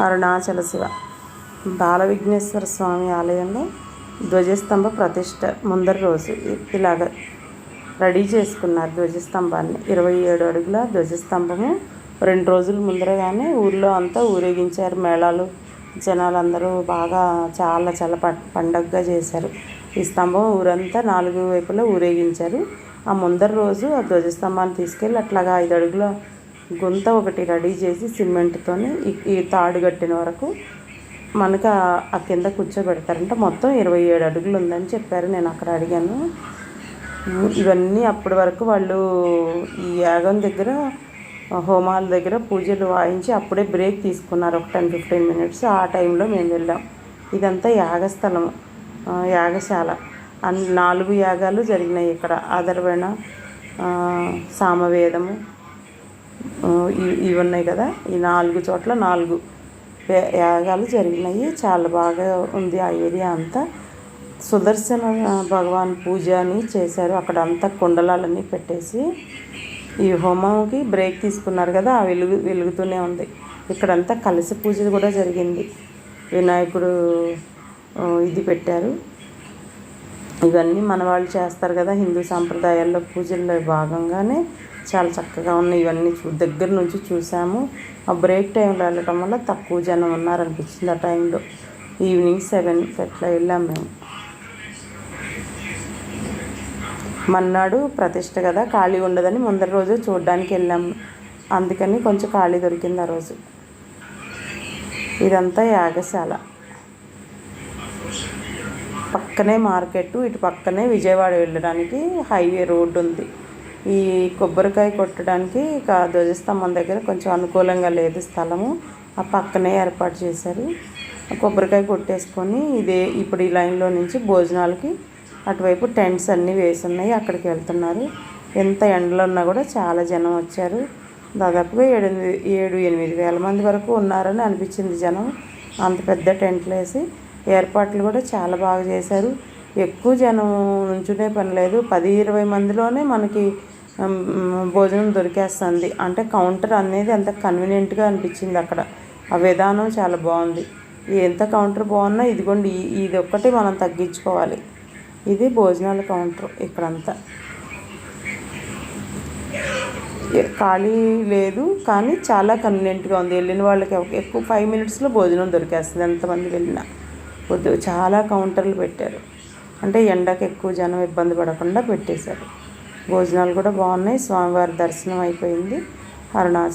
అరుణాచల శివ. బాల విఘ్నేశ్వర స్వామి ఆలయంలో ధ్వజస్తంభ ప్రతిష్ట ముందరి రోజు ఇలాగ రెడీ చేసుకున్నారు ధ్వజస్తంభాన్ని. ఇరవై ఏడు అడుగుల ధ్వజస్తంభము. రెండు రోజుల ముందరగానే ఊర్లో అంతా ఊరేగించారు మేళాలు. జనాలందరూ బాగా చాలా చాలా పండగగా చేశారు. ఈ స్తంభం ఊరంతా నాలుగు వైపులా ఊరేగించారు. ఆ ముందర రోజు ఆ ధ్వజస్తంభాన్ని తీసుకెళ్ళి అట్లాగా ఐదు అడుగుల గుంత ఒకటి రెడీ చేసి సిమెంట్తోని ఈ తాడు కట్టిన వరకు మనకు ఆ కింద కూర్చోబెడతారంట. మొత్తం ఇరవై ఏడు అడుగులు ఉందని చెప్పారు. నేను అక్కడ అడిగాను. ఇవన్నీ అప్పటి వరకు వాళ్ళు ఈ యాగం దగ్గర హోమాల దగ్గర పూజలు వాయించి అప్పుడే బ్రేక్ తీసుకున్నారు. ఒక టెన్ ఫిఫ్టీన్ మినిట్స్ ఆ టైంలో మేము వెళ్ళాం. ఇదంతా యాగస్థలం యాగశాల. నాలుగు యాగాలు జరిగినాయి ఇక్కడ. ఆదరవేణ సామవేదము ఇవి ఉన్నాయి కదా ఈ నాలుగు చోట్ల నాలుగు యాగాలు జరిగినాయి. చాలా బాగా ఉంది ఆ ఏరియా అంతా. సుదర్శన భగవాన్ పూజ అని చేశారు. అక్కడ అంతా కుండలాలన్నీ పెట్టేసి ఈ హోమంకి బ్రేక్ తీసుకున్నారు కదా ఆ వెలుగు వెలుగుతూనే ఉంది. ఇక్కడంతా కలిసి పూజ కూడా జరిగింది. వినాయకుడు ఇది పెట్టారు. ఇవన్నీ మన వాళ్ళు చేస్తారు కదా హిందూ సాంప్రదాయాల్లో పూజల్లో భాగంగానే చాలా చక్కగా ఉన్నాయి. ఇవన్నీ చూ దగ్గర నుంచి చూసాము. ఆ బ్రేక్ టైంలో వెళ్ళటం వల్ల తక్కువ జనం ఉన్నారనిపించింది ఆ టైంలో. ఈవినింగ్ సెవెన్ అట్లా వెళ్ళాం మేము. మన్నాడు ప్రతిష్ట కదా ఖాళీ ఉండదని ముందర రోజు చూడడానికి వెళ్ళాము అందుకని కొంచెం ఖాళీ దొరికింది ఆ రోజు. ఇదంతా యాగశాల. పక్కనే మార్కెట్ ఇటు పక్కనే విజయవాడ వెళ్ళడానికి హైవే రోడ్డు ఉంది. ఈ కొబ్బరికాయ కొట్టడానికి ఇక ధ్వజస్తంభం దగ్గర కొంచెం అనుకూలంగా లేదు స్థలము. ఆ పక్కనే ఏర్పాటు చేశారు. కొబ్బరికాయ కొట్టేసుకొని ఇదే ఇప్పుడు ఈ లైన్లో నుంచి భోజనాలకి అటువైపు టెంట్స్ అన్నీ వేసి ఉన్నాయి అక్కడికి వెళ్తున్నారు. ఎంత ఎండలో ఉన్నా కూడా చాలా జనం వచ్చారు. దాదాపుగా ఏడు ఏడు ఎనిమిది వేల మంది వరకు ఉన్నారని అనిపించింది జనం. అంత పెద్ద టెంట్లు వేసి ఏర్పాట్లు కూడా చాలా బాగా చేశారు. ఎక్కువ జనం నుంచునే పని లేదు. పది ఇరవై మందిలోనే మనకి భోజనం దొరికేస్తుంది. అంటే కౌంటర్ అనేది అంత కన్వీనియంట్గా అనిపించింది అక్కడ. ఆ విధానం చాలా బాగుంది. ఎంత కౌంటర్ బాగున్నా ఇదిగోండి ఇది ఒక్కటి మనం తగ్గించుకోవాలి. ఇది భోజనాల కౌంటర్ ఇక్కడంతా. ఖాళీ లేదు కానీ చాలా కన్వీనియంట్గా ఉంది. వెళ్ళిన వాళ్ళకి ఎక్కువ ఫైవ్ మినిట్స్లో భోజనం దొరికేస్తుంది ఎంతమంది వెళ్ళినా. పొద్దు చాలా కౌంటర్లు పెట్టారు. అంటే ఎండకు ఎక్కువ జనం ఇబ్బంది పడకుండా పెట్టేశారు. భోజనాలు కూడా బాగున్నాయి. స్వామివారి దర్శనం అయిపోయింది. అరుణాచల్